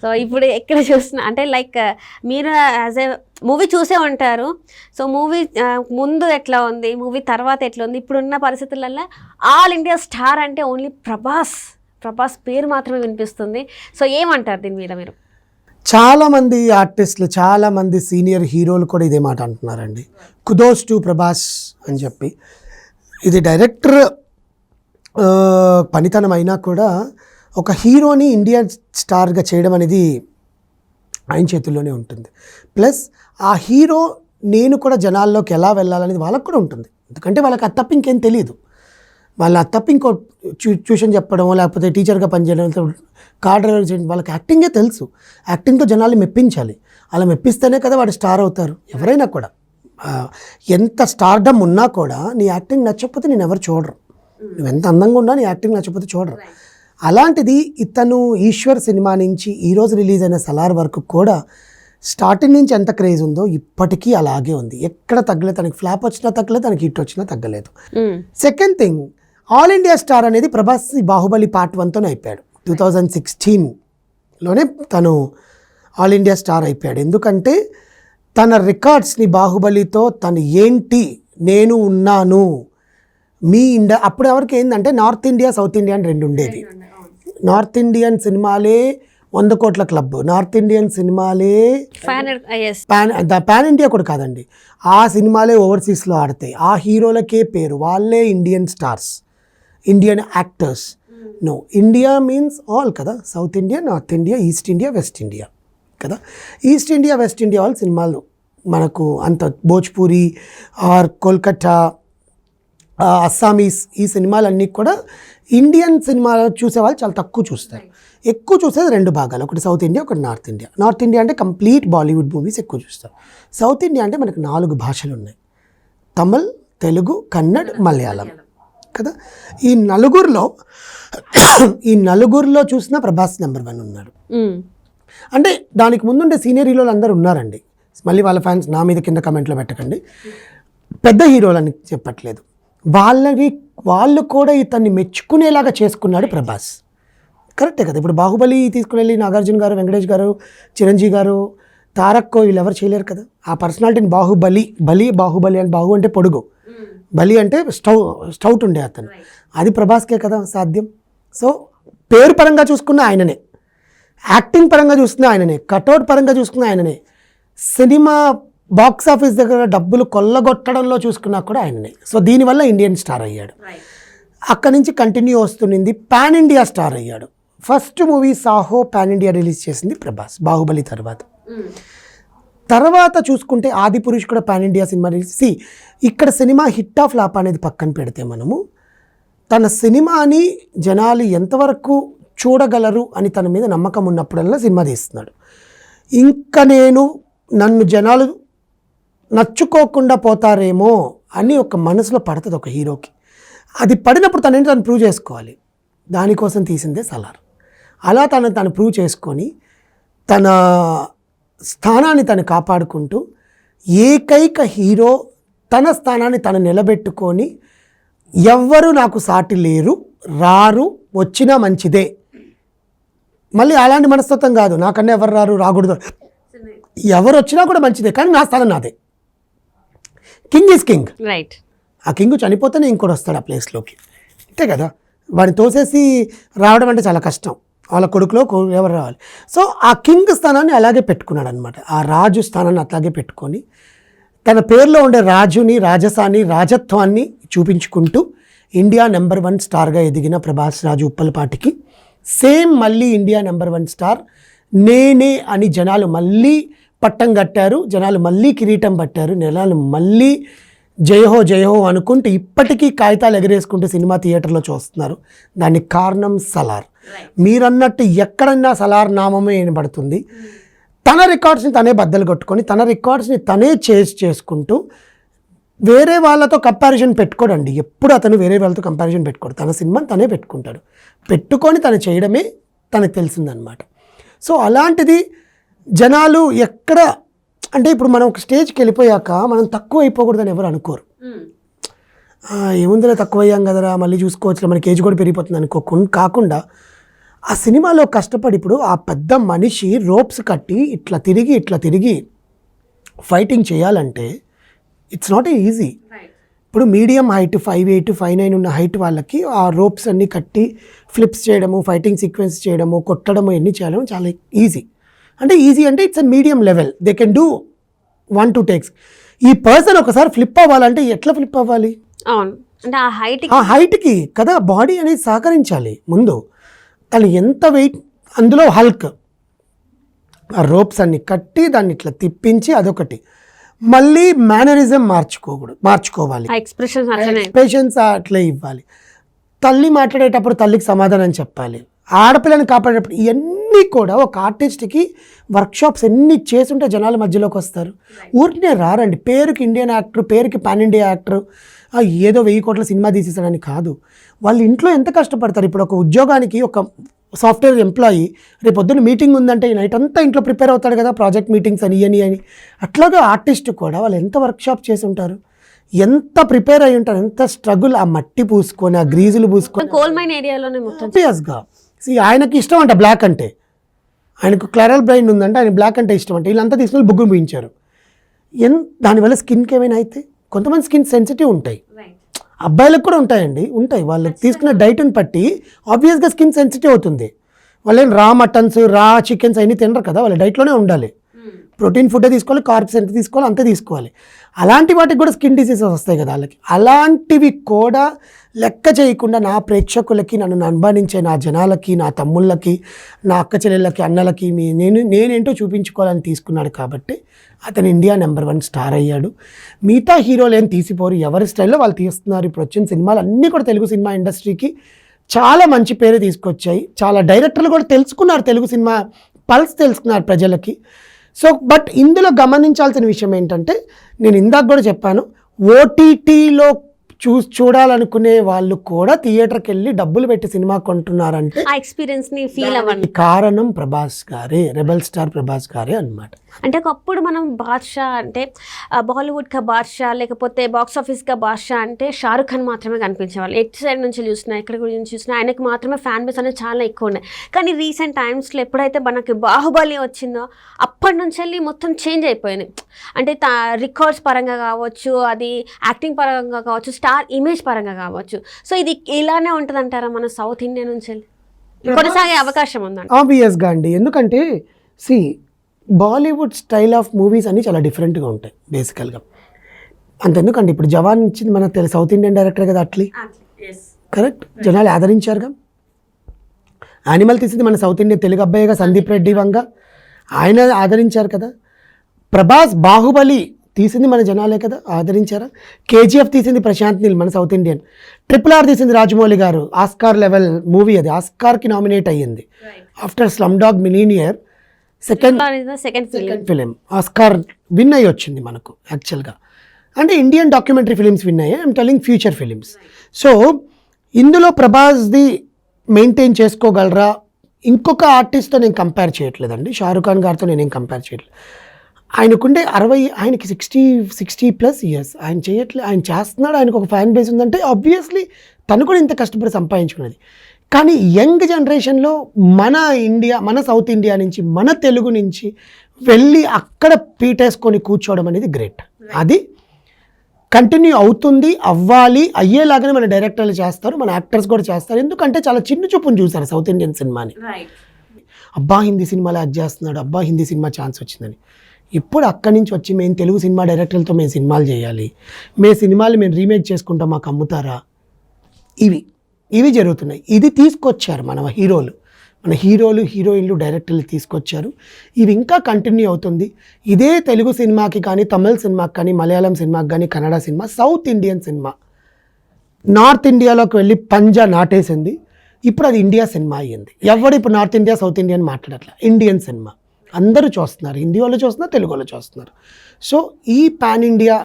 So ఇప్పుడు ఎక్కడ చూస్తున్నా అంటే లైక్ uh, మీరు యాజ్ ఏ మూవీ చూసే ఉంటారు. సో మూవీ uh, ముందు ఎట్లా ఉంది మూవీ తర్వాత ఎట్లా ఉంది ఇప్పుడున్న పరిస్థితులలో ఆల్ ఇండియా స్టార్ అంటే ఓన్లీ ప్రభాస్. ప్రభాస్ పేరు మాత్రమే వినిపిస్తుంది. సో ఏమంటారు దీని మీద మీరు? చాలామంది ఆర్టిస్టులు చాలామంది సీనియర్ హీరోలు కూడా ఇదే మాట అంటున్నారండి. కుదోస్ టు ప్రభాస్ అని చెప్పి. ఇది డైరెక్టర్ uh, పనితనం అయినా కూడా ఒక హీరోని ఇండియా స్టార్గా చేయడం అనేది ఆయన చేతుల్లోనే ఉంటుంది. ప్లస్ ఆ హీరో నేను కూడా జనాల్లోకి ఎలా వెళ్ళాలనేది వాళ్ళకు కూడా ఉంటుంది. ఎందుకంటే వాళ్ళకి అది తప్ప ఇంకేం తెలియదు వాళ్ళ ఆ తప్ప ఇంకో ట్యూషన్ చెప్పడం లేకపోతే టీచర్గా పనిచేయడం కార్ డ్రైవర్ చేయడం వాళ్ళకి యాక్టింగే తెలుసు. యాక్టింగ్తో జనాలు మెప్పించాలి. అలా మెప్పిస్తేనే కదా వాడు స్టార్ అవుతారు. ఎవరైనా కూడా. ఎంత స్టార్డమ్ ఉన్నా కూడా నీ యాక్టింగ్ నచ్చకపోతే నేను ఎవరు చూడరు. నువ్వు ఎంత అందంగా ఉన్నా నీ యాక్టింగ్ నచ్చకపోతే చూడరు. అలాంటిది ఇతను ఈశ్వర్ సినిమా నుంచి ఈరోజు రిలీజ్ అయిన సలార్ వరకు కూడా స్టార్టింగ్ నుంచి ఎంత క్రేజ్ ఉందో ఇప్పటికీ అలాగే ఉంది. ఎక్కడ తగ్గలేదు తనకి ఫ్లాప్ వచ్చినా తగ్గలేదు తనకి హిట్ వచ్చినా తగ్గలేదు. Second thing all India star అనేది ప్రభాస్ బాహుబలి పార్ట్ వన్తోనే అయిపోయాడు. టూ థౌజండ్ సిక్స్టీన్లోనే తను ఆల్ ఇండియా స్టార్ అయిపోయాడు. ఎందుకంటే తన రికార్డ్స్ని బాహుబలితో తను ఏంటి నేను ఉన్నాను మీ ఇండియా అప్పుడు ఎవరికి ఏంటంటే నార్త్ ఇండియా సౌత్ ఇండియా అని రెండు ఉండేది. నార్త్ ఇండియన్ సినిమాలే వంద కోట్ల క్లబ్ నార్త్ ఇండియన్ సినిమాలే yes pan the pan India కూడా కాదండి. ఆ సినిమాలే ఓవర్సీస్లో ఆడతాయి. ఆ హీరోలకే పేరు. వాళ్ళే Indian stars. Indian actors. No India means all కదా. South India north India east India west India కదా. ఈస్ట్ ఇండియా వెస్ట్ ఇండియా వాళ్ళ సినిమాలు మనకు అంత భోజ్పూరి ఆర్ కోల్కతా ఆ, అస్సామీస్ ఈ సినిమాలన్నీ కూడా ఇండియన్ సినిమాలు చూసేవాళ్ళు చాలా తక్కువ చూస్తారు. ఎక్కువ చూసేది రెండు భాగాలు. ఒకటి సౌత్ ఇండియా ఒకటి నార్త్ ఇండియా. నార్త్ ఇండియా అంటే కంప్లీట్ బాలీవుడ్ మూవీస్ ఎక్కువ చూస్తారు. సౌత్ ఇండియా అంటే మనకు నాలుగు భాషలు ఉన్నాయి. తమిళ్ తెలుగు కన్నడ్ మలయాళం. కదా? ఈ నలుగురిలో ఈ నలుగురిలో చూసిన ప్రభాస్ నెంబర్ వన్ ఉన్నాడు. అంటే దానికి ముందుండే సీనియర్ హీరోలు అందరూ ఉన్నారండి. మళ్ళీ వాళ్ళ ఫ్యాన్స్ నా మీద కింద కమెంట్లో పెట్టకండి. పెద్ద హీరోలు అని చెప్పట్లేదు. వాళ్ళని వాళ్ళు కూడా ఇతన్ని మెచ్చుకునేలాగా చేసుకున్నాడు ప్రభాస్. కరెక్టే కదా. ఇప్పుడు బాహుబలి తీసుకుని వెళ్ళి నాగార్జున గారు వెంకటేష్ గారు చిరంజీవి గారు తారక్ వీళ్ళు ఎవరు చేయలేరు కదా. ఆ పర్సనాలిటీని బాహుబలి బలి బాహుబలి అని బాహు అంటే పొడుగు. బలి అంటే స్టౌ స్టౌట్ ఉండే అతను. అది ప్రభాస్కే కదా సాధ్యం. సో పేరు పరంగా చూసుకున్న ఆయననే. యాక్టింగ్ పరంగా చూస్తున్న ఆయననే. కటౌట్ పరంగా చూసుకున్న ఆయననే. సినిమా బాక్స్ ఆఫీస్ దగ్గర డబ్బులు కొల్లగొట్టడంలో చూసుకున్నా కూడా ఆయననే. సో దీనివల్ల ఇండియన్ స్టార్ అయ్యాడు. అక్కడి నుంచి కంటిన్యూ వస్తున్నది పాన్ ఇండియా స్టార్ అయ్యాడు. First movie Saaho pan India release చేసింది ప్రభాస్ బాహుబలి తర్వాత. తర్వాత చూసుకుంటే ఆది పురుష్ కూడా పాన్ ఇండియా సినిమా రిలీజ్ సి ఇక్కడ సినిమా హిట్ ఆఫ్ లాప్ అనేది పక్కన పెడితే మనము తన సినిమాని జనాలు ఎంతవరకు చూడగలరు అని తన మీద నమ్మకం ఉన్నప్పుడల్లా సినిమా తీస్తున్నాడు. ఇంకా నేను నన్ను జనాలు నచ్చుకోకుండా పోతారేమో అని ఒక మనసులో పడుతుంది ఒక హీరోకి. అది పడినప్పుడు తనేంటి తను ప్రూవ్ చేసుకోవాలి. దానికోసం తీసిందే సలార్. అలా తను తను ప్రూవ్ చేసుకొని తన స్థానాన్ని తను కాపాడుకుంటూ ఏకైక హీరో తన స్థానాన్ని తను నిలబెట్టుకొని ఎవ్వరు నాకు సాటి లేరు రారు వచ్చినా మంచిదే. మళ్ళీ అలాంటి మనస్తత్వం కాదు. నాకన్నా ఎవరు రారు రాకూడదు. ఎవరు వచ్చినా కూడా మంచిదే కానీ నా స్థానం నాదే. King is king. రైట్ ఆ కింగ్ చనిపోతేనే ఇంకోటి వస్తాడు ఆ ప్లేస్లోకి అంతే కదా? వాడిని తోసేసి రావడం అంటే చాలా కష్టం. వాళ్ళ కొడుకులో ఎవరు రావాలి? సో ఆ కింగ్ స్థానాన్ని అలాగే పెట్టుకున్నాడు అనమాట ఆ రాజు స్థానాన్ని అట్లాగే పెట్టుకొని తన పేరులో ఉండే రాజుని రాజసాన్ని రాజత్వాన్ని చూపించుకుంటూ ఇండియా నెంబర్ వన్ స్టార్గా ఎదిగిన ప్రభాస్ రాజు ఉప్పలపాటికి సేమ్ మళ్ళీ ఇండియా నెంబర్ వన్ స్టార్ నేనే అని జనాలు మళ్ళీ పట్టం కట్టారు జనాలు మళ్ళీ కిరీటం పట్టారు జనాలు మళ్ళీ జయహో జయహో అనుకుంటూ ఇప్పటికీ కాగితాలు ఎగరేసుకుంటూ సినిమా థియేటర్లో చూస్తున్నారు. దానికి కారణం సలార్. మీరన్నట్టు ఎక్కడన్నా సలార్ నామమే వినబడుతుంది. తన రికార్డ్స్ని తనే బద్దలు కొట్టుకొని తన రికార్డ్స్ని తనే చేసి చేసుకుంటూ వేరే వాళ్ళతో కంపారిజన్ పెట్టుకోడండి. ఎప్పుడు అతను వేరే వాళ్ళతో కంపారిజన్ పెట్టుకోడు. తన సినిమాని తనే పెట్టుకుంటాడు. పెట్టుకొని తను చేయడమే తనకు తెలిసిందనమాట సో అలాంటిది జనాలు ఎక్కడ అంటే ఇప్పుడు మనం ఒక స్టేజ్కి వెళ్ళిపోయాక మనం తక్కువ అయిపోకూడదని ఎవరు అనుకోరు. "ఆ, ఏముందిలే తక్కువ అయ్యాం కదరా మళ్ళీ చూసుకోవచ్చు మనకి ఏజ్ కూడా పెరిగిపోతుంది అనుకోకుండా కాకుండా ఆ సినిమాలో కష్టపడి ఇప్పుడు ఆ పెద్ద మనిషి రోప్స్ కట్టి ఇట్లా తిరిగి ఇట్లా తిరిగి ఫైటింగ్ చేయాలంటే ఇట్స్ నాట్ ఈజీ ఇప్పుడు medium height five eight five nine ఉన్న హైట్ వాళ్ళకి ఆ రోప్స్ అన్ని కట్టి ఫ్లిప్స్ చేయడము ఫైటింగ్ సీక్వెన్స్ చేయడము కొట్టడము ఎన్ని చేయడం చాలా ఈజీ అంటే ఈజీ అంటే it's a medium level they can do one two takes ఈ పర్సన్ ఒకసారి ఫ్లిప్ అవ్వాలంటే ఎట్లా ఫ్లిప్ అవ్వాలి? అవును. అంటే ఆ హైట్ ఆ హైట్కి కదా బాడీ అనేది సహకరించాలి ముందు. తను ఎంత వెయిట్ అందులో హల్క్ ఆ రోప్స్ అన్ని కట్టి దాన్ని ఇట్లా తిప్పించి అదొకటి. మళ్ళీ మేనరిజం మార్చుకోకూడదు మార్చుకోవాలి. ఎక్స్ప్రెషన్స్ అట్లే ఇవ్వాలి. తల్లి మాట్లాడేటప్పుడు తల్లికి సమాధానం చెప్పాలి. ఆడపిల్లని కాపాడేటప్పుడు ఇవన్నీ కూడా ఒక ఆర్టిస్ట్కి వర్క్షాప్స్ ఎన్ని చేసుంటే జనాల మధ్యలోకి వస్తారు. ఊరికినే రారండి. పేరుకి ఇండియన్ యాక్టర్ పేరుకి పాన్ ఇండియా యాక్టర్ ఏదో వెయ్యి కోట్ల సినిమా తీసేసాడని కాదు. వాళ్ళ ఇంట్లో ఎంత కష్టపడతారు? ఇప్పుడు ఒక ఉద్యోగానికి ఒక సాఫ్ట్వేర్ ఎంప్లాయీ రేపు పొద్దున్న మీటింగ్ ఉందంటే ఈ నైట్ అంతా ఇంట్లో ప్రిపేర్ అవుతాడు కదా ప్రాజెక్ట్ మీటింగ్స్ అని ఇయని అని అట్లాగే ఆర్టిస్ట్ కూడా వాళ్ళు ఎంత వర్క్షాప్ చేసి ఉంటారు? ఎంత ప్రిపేర్ అయి ఉంటారు? ఎంత స్ట్రగుల్? ఆ మట్టి పూసుకొని ఆ గ్రీజులు పూసుకొని. కోల్ మైన్ ఏరియాలోనే మొత్తం. ఆయనకి ఇష్టం అంట బ్లాక్ అంటే. ఆయనకు క్లరల్ బ్రైన్ ఉందంటే ఆయన బ్లాక్ అంటే ఇష్టం అంటే వీళ్ళంతా తీసుకుని బుగ్గులు పూయించారు. ఎన్ దానివల్ల స్కిన్కి ఏమైనా అయితే కొంతమంది స్కిన్ సెన్సిటివ్ ఉంటాయి. అబ్బాయిలకు కూడా ఉంటాయండి ఉంటాయి. వాళ్ళు తీసుకున్న డైట్ని బట్టి ఆబ్వియస్గా స్కిన్ సెన్సిటివ్ అవుతుంది. వాళ్ళు ఏం రా మటన్స్ రా చికెన్స్ అన్నీ తినరు కదా వాళ్ళ డైట్లోనే ఉండాలి. ప్రోటీన్ ఫుడ్ తీసుకోవాలి కార్బ్స్ ఎంత తీసుకోవాలి అంతే తీసుకోవాలి. అలాంటి వాటికి కూడా స్కిన్ డిసీజెస్ వస్తాయి కదా వాళ్ళకి. అలాంటివి కూడా లెక్క చేయకుండా నా ప్రేక్షకులకి నన్ను అనుమానించే నా జనాలకి నా తమ్ముళ్ళకి నా అక్క చెల్లెళ్ళకి అన్నలకి మీ నేను నేనేంటో చూపించుకోవాలని తీసుకున్నాడు కాబట్టి అతను ఇండియా నెంబర్ వన్ స్టార్ అయ్యాడు. మిగతా హీరోలు ఏం తీసిపోరు. ఎవరి స్టైల్లో వాళ్ళు తీస్తున్నారు. ఇప్పుడు వచ్చిన సినిమాలు అన్నీ కూడా తెలుగు సినిమా ఇండస్ట్రీకి చాలా మంచి పేరు తీసుకొచ్చాయి. చాలా డైరెక్టర్లు కూడా తెలుసుకున్నారు తెలుగు సినిమా పల్స్ తెలుసుకున్నారు ప్రజలకి. సో బట్ ఇందులో గమనించాల్సిన విషయం ఏంటంటే నేను ఇందాక కూడా చెప్పాను ఓటీటీలో చూ చూడాలనుకునే వాళ్ళు కూడా థియేటర్కి వెళ్ళి డబ్బులు పెట్టి సినిమా కొంటున్నారంటే ఆ ఎక్స్పీరియన్స్ని ఫీల్ అవ్వండి. కారణం ప్రభాస్ గారే రెబల్ స్టార్ ప్రభాస్ గారే అన్నమాట. అంటే ఒకప్పుడు మనం బాద్షా అంటే బాలీవుడ్ కా బాద్షా లేకపోతే బాక్స్ ఆఫీస్ కా బాద్షా అంటే షారుఖ్ ఖాన్ మాత్రమే కనిపించేవాళ్ళు. ఎటు సైడ్ నుంచి చూసినా ఎక్కడ గురించి చూసినా ఆయనకి మాత్రమే ఫ్యాన్ బేస్ అనేది చాలా ఎక్కువ ఉన్నాయి కానీ రీసెంట్ టైమ్స్లో ఎప్పుడైతే మనకి బాహుబలి వచ్చిందో అప్పటి నుంచి వెళ్ళి మొత్తం చేంజ్ అయిపోయింది. అంటే రికార్డ్స్ పరంగా కావచ్చు అది యాక్టింగ్ పరంగా కావచ్చు స్టార్ ఇమేజ్ పరంగా కావచ్చు. సో ఇది ఇలానే ఉంటుంది అంటారా మన సౌత్ ఇండియా నుంచి కొనసాగే అవకాశం ఉందంట. ఆబ్వియస్గా అండి. ఎందుకంటే see Bollywood style of movies అన్నీ చాలా డిఫరెంట్గా ఉంటాయి బేసికల్గా అంతెందుకండి ఇప్పుడు జవాన్ ఇచ్చింది మన తెలు సౌత్ ఇండియన్ డైరెక్టర్ కదా అట్లీ? కరెక్ట్ జనాలు ఆదరించారుగా? యానిమల్ తీసింది మన సౌత్ ఇండియన్ తెలుగు అబ్బాయిగా సందీప్ రెడ్డి వంగ. ఆయన ఆదరించారు కదా. ప్రభాస్ బాహుబలి తీసింది మన జనాలే కదా ఆదరించారా? కేజీఎఫ్ తీసింది ప్రశాంత్ నీల్ మన సౌత్ ఇండియన్. ట్రిపుల్ ఆర్ తీసింది రాజమౌళి గారు. ఆస్కార్ లెవెల్ మూవీ అది. ఆస్కార్కి నామినేట్ అయ్యింది. After Slumdog Millionaire second second film Oscar win అయ్యి వచ్చింది మనకు యాక్చువల్గా అంటే ఇండియన్ డాక్యుమెంటరీ ఫిలిమ్స్ విన్ అయ్యాయి. I'm telling future films so ఇందులో ప్రభాస్ది మెయింటైన్ చేసుకోగలరా? ఇంకొక ఆర్టిస్ట్తో నేను కంపేర్ చేయట్లేదండి. షారుఖ్ ఖాన్ గారితో నేనేం కంపేర్ చేయట్లేదు ఆయనకుండే అరవై ఆయనకి సిక్స్టీ సిక్స్టీ ప్లస్ ఇయర్స్. ఆయన చేయట్లేదు ఆయన చేస్తున్నాడు ఆయనకు ఒక ఫ్యాన్ బేస్ ఉందంటే ఆబ్వియస్లీ తను కూడా ఇంత కష్టపడి సంపాదించుకున్నది. కానీ యంగ్ జనరేషన్లో మన ఇండియా మన సౌత్ ఇండియా నుంచి మన తెలుగు నుంచి వెళ్ళి అక్కడ పీటేసుకొని కూర్చోవడం అనేది గ్రేట్. అది కంటిన్యూ అవుతుంది అవ్వాలి అయ్యేలాగానే మన డైరెక్టర్లు చేస్తారు మన యాక్టర్స్ కూడా చేస్తారు. ఎందుకంటే చాలా చిన్న చూపుని చూసారు సౌత్ ఇండియన్ సినిమాని. అబ్బా హిందీ సినిమాలో యాక్ట్ చేస్తున్నాడు అబ్బా హిందీ సినిమా ఛాన్స్ వచ్చిందని. ఇప్పుడు అక్కడి నుంచి వచ్చి మేము తెలుగు సినిమా డైరెక్టర్లతో మేము సినిమాలు చేయాలి. మేము సినిమాలు మేము రీమేక్ చేసుకుంటాం మాకు అమ్ముతారా? ఇవి ఇవి జరుగుతున్నాయి. ఇది తీసుకొచ్చారు మన హీరోలు. మన హీరోలు హీరోయిన్లు డైరెక్టర్లు తీసుకొచ్చారు. ఇవి ఇంకా కంటిన్యూ అవుతుంది. ఇదే తెలుగు సినిమాకి కానీ తమిళ సినిమాకి కానీ మలయాళం సినిమాకి కానీ Kannada cinema south Indian cinema. North ఇండియాలోకి వెళ్ళి పంజా నాటేసింది. ఇప్పుడు అది ఇండియా సినిమా అయ్యింది. ఎవడు ఇప్పుడు నార్త్ ఇండియా సౌత్ ఇండియా అని మాట్లాడట్లే? ఇండియన్ సినిమా. అందరూ చూస్తున్నారు. హిందీ వాళ్ళు చూస్తున్నారు తెలుగు వాళ్ళు చూస్తున్నారు. సో ఈ పాన్ ఇండియా